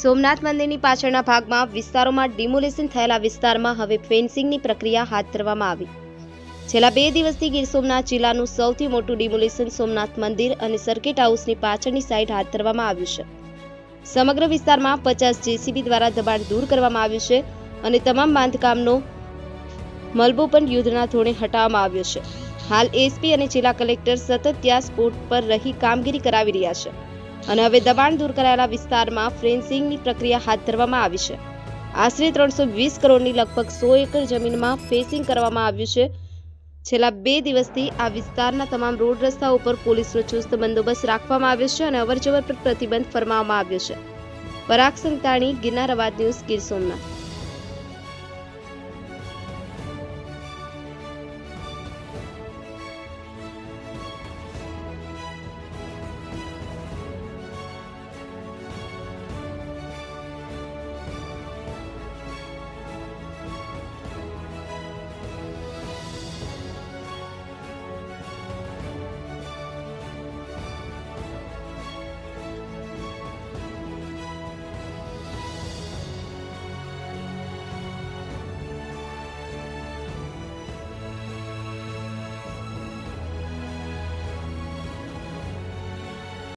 સોમનાથ મંદિરની પાછળના ભાગમાં વિસ્તારોમાં ડિમોલેશન થયેલા વિસ્તારમાં હવે ફેન્સિંગની પ્રક્રિયા હાથ ધરવામાં આવી. છેલ્લા બે દિવસથી ગીર સોમનાથ જિલ્લાનું સૌથી મોટું ડિમોલેશન સોમનાથ મંદિર અને સર્કિટ હાઉસની પાછળની સાઈડ હાથ ધરવામાં આવ્યું છે. સમગ્ર વિસ્તારમાં પચાસ જેસીબી દ્વારા દબાણ દૂર કરવામાં આવ્યું છે અને તમામ બાંધકામનો મલબો પણ યુદ્ધના ધોરણે હટાવવામાં આવ્યો છે. હાલ એસપી અને જિલ્લા કલેક્ટર સતત ત્યાં સ્પોટ પર રહી કામગીરી કરાવી રહ્યા છે. અને હવે દબાણ દૂર કરાયેલા વિસ્તારમાં ફેન્સિંગની પ્રક્રિયા હાથ ધરવામાં આવી છે. આશરે ત્રણસો વીસ કરોડની લગભગ સો એકર જમીનમાં ફેન્સિંગ કરવામાં આવ્યું છે. છેલ્લા બે દિવસથી આ વિસ્તારના તમામ રોડ રસ્તા ઉપર પોલીસનો ચુસ્ત બંદોબસ્ત રાખવામાં આવ્યો છે અને અવરજવર પર પ્રતિબંધ ફરમાવવામાં આવ્યો છે. પરાગ સંતાણી, ગિરનાર અવાજ ન્યૂઝ ગીર સોમનાથ.